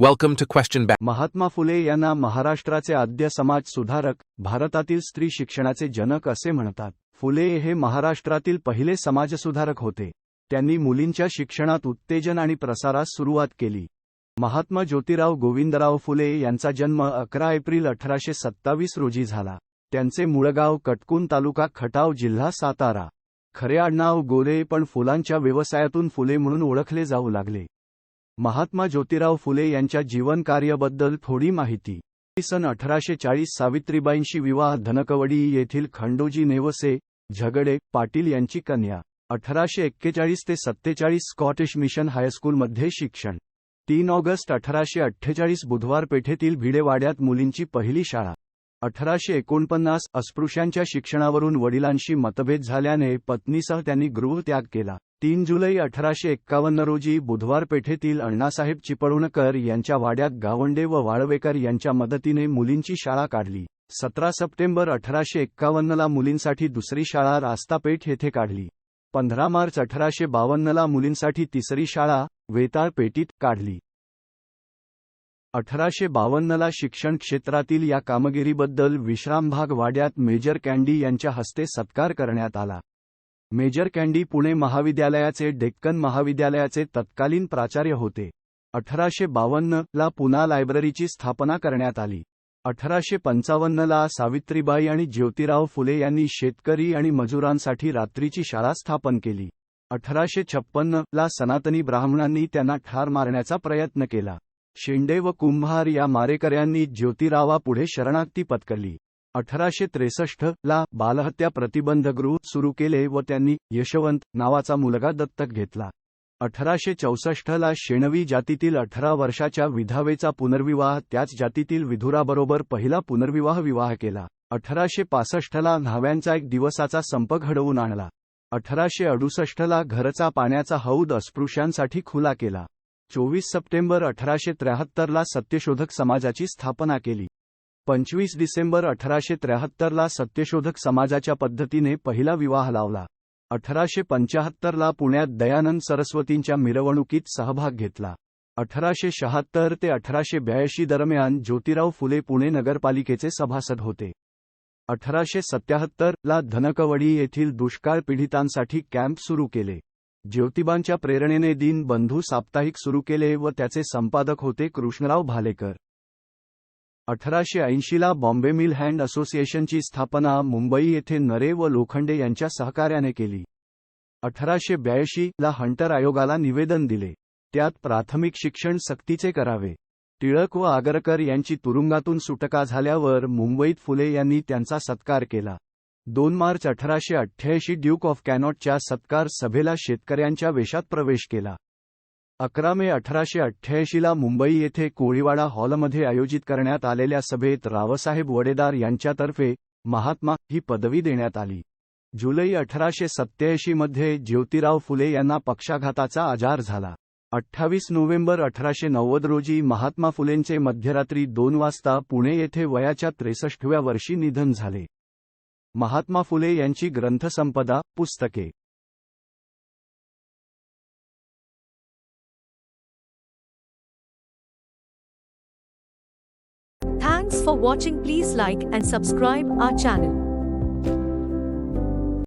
Welcome to question Bank. Mahatma Phule यांना महाराष्ट्राचे आद्य समाज सुधारक भारतातील स्त्री शिक्षणाचे जनक असे म्हणतात. फुले हे महाराष्ट्रातील पहिले समाजसुधारक होते. त्यांनी मुलींच्या शिक्षणात उत्तेजन आणि प्रसारास सुरुवात केली. महात्मा ज्योतिराव गोविंदराव फुले यांचा जन्म अकरा एप्रिल अठराशे सत्तावीस रोजी झाला. त्यांचे मुळगाव कटकून तालुका खटाव जिल्हा सातारा. खरे आडनाव गोरे पण फुलांच्या व्यवसायातून फुले म्हणून ओळखले जाऊ लागले. महात्मा ज्योतिराव फुले यांच्या जीवनकार्याबद्दल थोडी माहिती. सन अठराशे चाळीस सावित्रीबाईंशी विवाह धनकवडी येथील खंडोजी नेवसे झगडे पाटील यांची कन्या. अठराशे एक्केचाळीस ते सत्तेचाळीस स्कॉटिश मिशन हायस्कूलमध्ये शिक्षण. तीन ऑगस्ट अठराशे अठ्ठेचाळीस बुधवार पेठेतील भिडेवाड्यात मुलींची पहिली शाळा. अठराशे एकोणपन्नास अस्पृश्यांच्या शिक्षणावरून वडिलांशी मतभेद झाल्याने पत्नीसह त्यांनी गृहत्याग केला. तीन जुलै अठराशे एक्कावन्न रोजी बुधवार पेठेतील अण्णासाहेब चिपळूणकर यांच्या वाड्यात गावंडे व वाळवेकर यांच्या मदतीने मुलींची शाळा काढली. सतरा सप्टेंबर अठराशे एक्कावन्नला मुलींसाठी दुसरी शाळा रास्तापेठ येथे काढली. पंधरा मार्च अठराशे बावन्नला मुलींसाठी तिसरी शाळा वेताळ पेटीत काढली. अठराशे बावन्नला शिक्षण क्षेत्रातील या कामगिरीबद्दल विश्रामभाग वाड्यात मेजर कँडी यांच्या हस्ते सत्कार करण्यात आला. मेजर कँडी पुणे महाविद्यालयाचे डेक्कन महाविद्यालयाचे तत्कालीन प्राचार्य होते. अठराशे बावन्न ला पुना लायब्ररीची स्थापना करण्यात आली. अठराशे पंचावन्नला सावित्रीबाई आणि ज्योतिराव फुले यांनी शेतकरी आणि मजुरांसाठी रात्रीची शाळा स्थापन केली. अठराशे छप्पन्न ला सनातनी ब्राह्मणांनी त्यांना ठार मारण्याचा प्रयत्न केला. शेंडे व कुंभार या मारेकऱ्यांनी ज्योतिरावापुढे शरणागती पत्करली. अठराशे त्रेसष्ट ला बालहत्या प्रतिबंधगृह सुरू केले व त्यांनी यशवंत नावाचा मुलगा दत्तक घेतला. अठराशे चौसष्ट ला शेणवी जातीतील अठरा वर्षाच्या विधावेचा पुनर्विवाह त्याच जातीतील विधुराबरोबर पहिला पुनर्विवाह विवाह केला. अठराशे पासष्टला न्हाव्यांचा एक दिवसाचा संप घडवून आणला. अठराशे अडुसष्टला घरचा पाण्याचा हौद अस्पृश्यांसाठी खुला केला. चोवीस सप्टेंबर अठराशे त्र्याहत्तरला सत्यशोधक समाजाची स्थापना केली. पंचवीस डिसेंबर अठराशे त्र्याहत्तरला सत्यशोधक समाजाच्या पद्धतीने पहिला विवाह लावला. अठराशे पंचाहत्तरला पुण्यात दयानंद सरस्वतींच्या मिरवणुकीत सहभाग घेतला. अठराशे शहात्तर ते अठराशे ब्याऐंशी दरम्यान ज्योतिराव फुले पुणे नगरपालिकेचे सभासद होते. अठराशे सत्याहत्तर ला धनकवडी येथील दुष्काळ पीडितांसाठी कॅम्प सुरू केले. ज्योतिबांच्या प्रेरणेने दिन बंधू साप्ताहिक सुरू केले व त्याचे संपादक होते कृष्णराव भालेकर. अठराशे ऐंशीला बॉम्बे मिल हँड असोसिएशनची स्थापना मुंबई येथे नरे व लोखंडे यांच्या सहकार्याने केली. अठराशे ब्याऐंशी ला हंटर आयोगाला निवेदन दिले. त्यात प्राथमिक शिक्षण सक्तीचे करावे. टिळक व आगरकर यांची तुरुंगातून सुटका झाल्यावर मुंबईत फुले यांनी त्यांचा सत्कार केला. दोन मार्च अठराशे अठ्ठ्याऐंशी ड्यूक ऑफ कॅनॉटच्या सत्कार सभेला शेतकऱ्यांच्या वेशात प्रवेश केला. अकरा मे अठराशे अठ्ठ्याऐंशीला मुंबई येथे कोळीवाडा हॉलमध्ये आयोजित करण्यात आलेल्या सभेत रावसाहेब वडेदार यांच्यातर्फे महात्मा ही पदवी देण्यात आली. जुलै अठराशे सत्त्याऐंशीमध्ये ज्योतिराव फुले यांना पक्षाघाताचा आजार झाला. अठ्ठावीस नोव्हेंबर अठराशे नव्वद रोजी महात्मा फुलेंचे मध्यरात्री दोन वाजता पुणे येथे वयाच्या त्रेसष्टव्या वर्षी निधन झाले. महात्मा फुले यांची ग्रंथसंपदा पुस्तके. For watching. Please like and subscribe our channel.